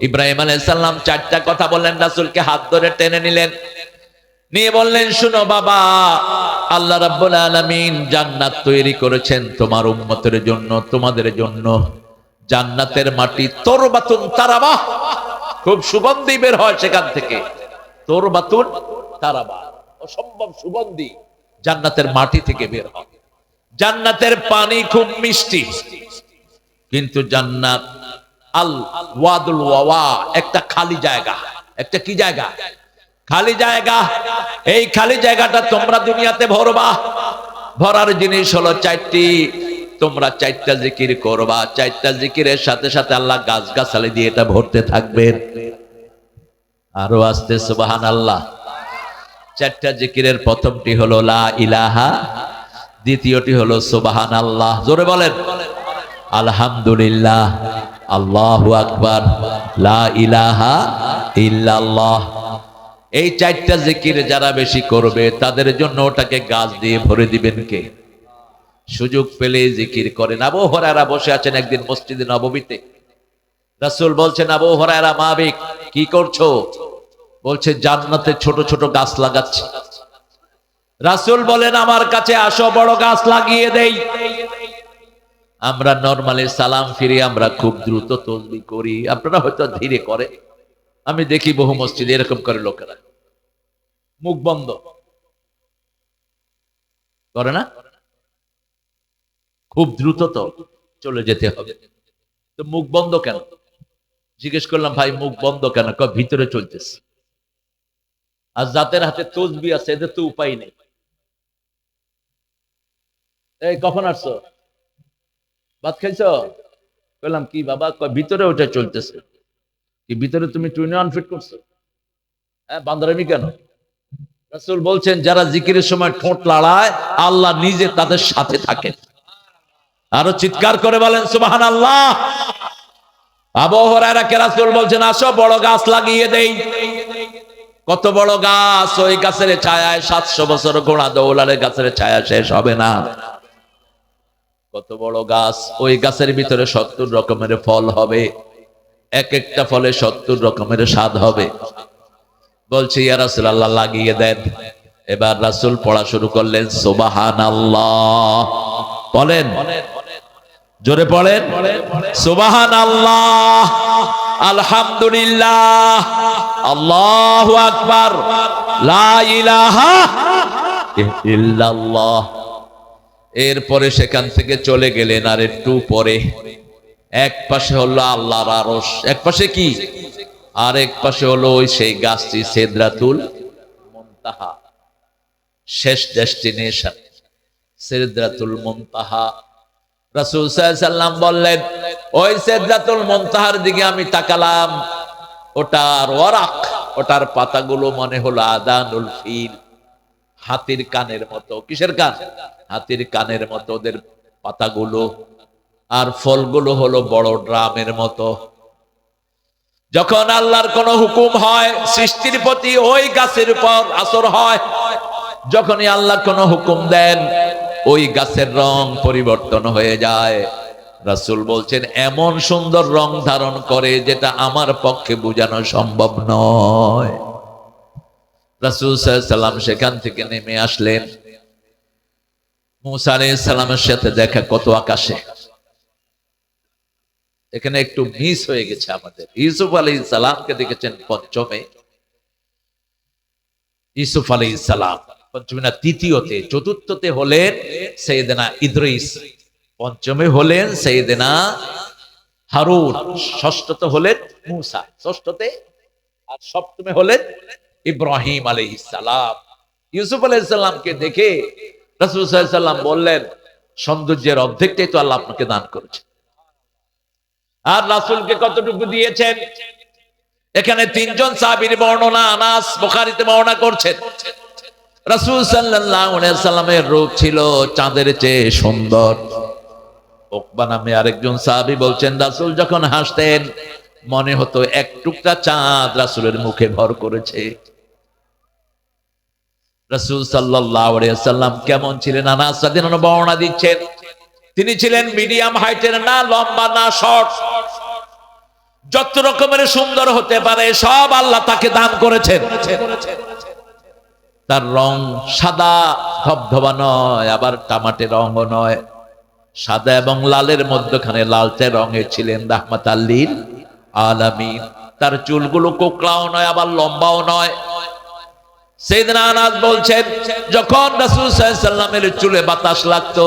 ইব্রাহিম আলাইসাল্লাম চারটা কথা বললেন, রাসুলকে হাত ধরে টেনে নিলেন। নিয়ে বললেন, শুনো বাবা, আল্লাহ রাব্বুল আলামিন জান্নাত তৈরি করেছেন তোমার উম্মতের জন্য, তোমাদের জন্য। জান্নাতের মাটি তোর বাতুন তারাবা। খুব সুগন্ধি বের হয় সেখান থেকে। তোর বাতুন তারাবা। অসম্ভব সুগন্ধি জান্নাতের মাটি থেকে বের হয়। জান্নাতের পানি খুব মিষ্টি। কিন্তু জান্নাত আল ওয়াদুল ওয়াওয়া, একটা খালি জায়গা। একটা কি জায়গা? খালি জায়গা। এই খালি জায়গাটা তোমরা দুনিয়াতে ভরবা। ভরার জিনিস হলো চারটি। তোমরা চারটা জিকির করবা। চারটা জিকিরের সাথে সাথে আল্লাহ গাছ গাছালি দিয়ে এটা ভরতে থাকবেন। আরও আসতে সুবাহান আল্লাহ চারটা জিকিরের প্রথমটি হলো লা ইলাহা, দ্বিতীয়টি হলো সুবাহান আল্লাহ জোরে বলেন। আলহামদুলিল্লাহ। আল্লাহু আকবার, লা ইলাহা ইল্লাল্লাহ। এই চারটা জিকির যারা বেশি করবে, তাদের জন্য ওটাকে গাছ দিয়ে ভরে দিবেন কে? সুযোগ পেলে জিকির করেন। আবু হরারা বসে আছেন একদিন মসজিদে নববীতে। রাসূল বলছেন, আবু হরারা মাবিক, কি করছ? বলছে, জান্নাতে ছোট ছোট গাছ লাগাচ্ছে। রাসূল বলেন, আমার কাছে আসো, বড় গাছ লাগিয়ে দেই। আমরা নর্মালি সালাম ফিরে আমরা খুব দ্রুত তসবি করি। আপনারা হয়তো ধীরে করে। আমি দেখি বহু মসজিদে এরকম করে লোকেরা। মুখ বন্ধ। করে না? খুব দ্রুত তো চলে যেতে হবে। তো মুখ বন্ধ কেন? জিজ্ঞেস করলাম, ভাই, মুখ বন্ধ কেন? ভিতরে চলতেছে। আর জাতের হাতে তসবি আছে, এদের তো উপায় নেই। এই, কখন আসছো? ভাত খাইছ? বললাম কি বাবা? কয়, ভিতরে ওটা চলতেছে। কি ভিতরে তুমি টুইনে অনফিট করছ? হ্যাঁ বান্দারামি কেন? রাসূল বলছেন, যারা জিকিরের সময় ঠোঁট লাড়ায়, আল্লাহ নিজে তাদের সাথে থাকেন। আরও চিৎকার করে বলেন সুবাহান আল্লাহ আবহরারা কে বলছেন, আসো, বড় গাছ লাগিয়ে দেই। কত বড় গাছ? ওই গাছের ছায়ায় সাতশো বছর ঘোড়া দৌলারে গাছের ছায়া শেষ হবে না। কত বড় গাছ? ওই গাছের ভিতরে সত্তর রকমের ফল হবে। এক একটা ফলে সত্তর রকমের স্বাদ হবে। বলছে, ইয়া লাগিয়ে দেন। এবার রাসুল পড়া শুরু করলেন সোবাহান আল্লাহ বলেন। জোরে পড়েন। সোবাহান আল্লাহ আলহামদুলিল্লাহ। আল্লাহু আকবার। লা ইলাহা এরপরে সেখান থেকে চলে গেলেন আর একটু পরে। এক পাশে হলো আল্লাহর আরস এক পাশে কি? আর এক পাশে হলো ওই সেই গাছটি, সেদ্রাতুল মুনতাহা। শেষ ডেস্টিনেশন, সেদ্রাতুল মুনতাহা। রাসূল সাল্লাম বললেন, ওই সেদ্রাতুল মুনতাহার দিকে আমি তাকালাম। ওটার ওয়ারাক, ওটার পাতাগুলো মনে হলো আদানুল ফিল। হাতির কানের মতো। কিসের কান? হাতির কানের মতো ওদের পাতাগুলো। আর ফলগুলো হলো বড় ড্রামের মতো। যখন আল্লাহর কোন হুকুম হয়, সৃষ্টির প্রতি ওই গাছের উপর আসর হয়, যখনই আল্লাহ কোন হুকুম দেন, ওই গাছের রং পরিবর্তন হয়ে যায়। রাসুল বলছেন, এমন সুন্দর রং ধারণ করে যেটা আমার পক্ষে বোঝানো সম্ভব নয়। রাসূল সাল্লাম সেখান থেকে নেমে আসলেন। সালামের সাথে দেখা কত আকাশে। এখানে একটু মিস হয়ে গেছে আমাদের। ইউসুফ আলী সালামকে দেখেছেন পঞ্চমে। ইউসুফ আলী সালাম পঞ্চমে না তৃতীয়তে, চতুর্থতে হলেন সৈয়দনা ইদ্রিস। পঞ্চমে হলেন সৈয়দনা হারুন। ষষ্ঠতে হলেন মুসা। ষষ্ঠতে আর সপ্তমে হলেন ইব্রাহিম আলী সালাম। ইউসুফ আলাই সাল্লামকে দেখে রাসুল সাল্লাম বললেন, সৌন্দর্যের অর্ধেকটাই তো আল্লাহ আপনাকে দান করেছে আর রাসুলকে কতটুকু দিয়েছেন? এখানে তিনজন সাবির বর্ণনা, আনাস বোখারিতে বর্ণনা করছেন। রাসুল সাল্লামের রূপ ছিল চাঁদের চেয়ে সুন্দর। নামে আরেকজন সাহাবি বলছেন, রাসুল যখন হাসতেন, মনে হতো এক টুকরা চাঁদ রাসুলের মুখে ভর করেছে। রাসুল সাল্লাম কেমন ছিলেন? বর্ণনা দিচ্ছেন। তিনি ছিলেন মিডিয়াম হাইটের, না লম্বা, না শর্ট। যত রকমের সুন্দর হতে পারে, সব আল্লাহ তাকে দান করেছেন। তার রং সাদা, ধবধবা নয়, আবার টামাটে রঙও নয়। সাদা এবং লালের মধ্যখানে লালচে রঙের ছিলেন রাহমাত আল্লিল আলামিন। তার চুলগুলো কোকড়াও নয়, আবার লম্বাও নয়। সেইদিন আনাজ বলছেন, যখন রাসূল চুলে বাতাস লাগতো,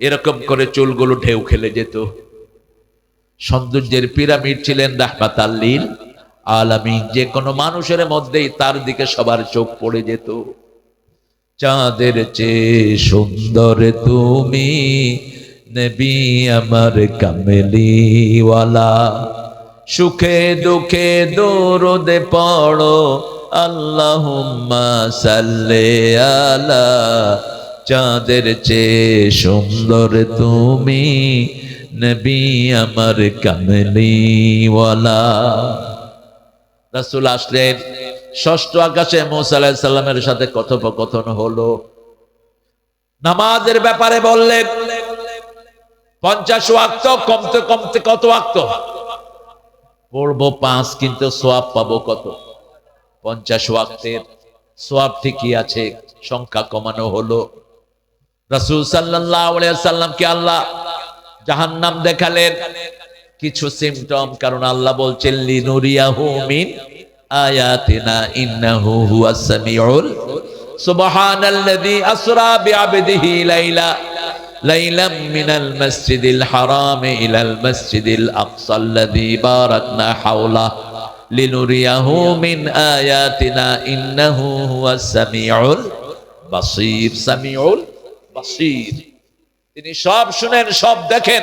এরকম করে চুলগুলো ঢেউ খেলে যেত। সৌন্দর্যের পিরামিড ছিলেন রাহমাত আল্লিল আলামিন। যে কোনো মানুষের মধ্যেই তার দিকে সবার চোখ পড়ে যেত। চাঁদের চেয়ে সুন্দর তুমি নবী আমার কামলিওয়ালা। সুখে দুঃখে দৌড়দে পড়ো আল্লাহুম্মা আলা, চাঁদের চেয়ে সুন্দর তুমি নবী আমার কামলিওয়ালা। রাসুল আসলেন, ষষ্ঠ আকাশে মৌসা সাথে কথোপকথন হলো। নামাজের ব্যাপারে বললেন, পঞ্চাশ ওয়াক্ত, কমতে কমতে কত ওয়াক্ত? পড়ব পাঁচ, কিন্তু সোয়াব পাবো কত? পঞ্চাশ ওয়াক্তের সোয়াব ঠিকই আছে, সংখ্যা কমানো হলো। রাসূল সাল্লামকে আল্লাহ জাহান্নাম দেখালেন। কিছু সিমটম কারণ আল্লাহ বলছেন, লিনুরিয়াহু মিন আয়াতিনা ইন্নাহু হুয়াস সামিউল আসরা লাইলা লিনুরিয়াহু মিন আয়াতিনা ইন্নাহু হুয়াস সামিউল বাসীর। সামিউল বাসীর। তিনি সব শুনেন সব দেখেন।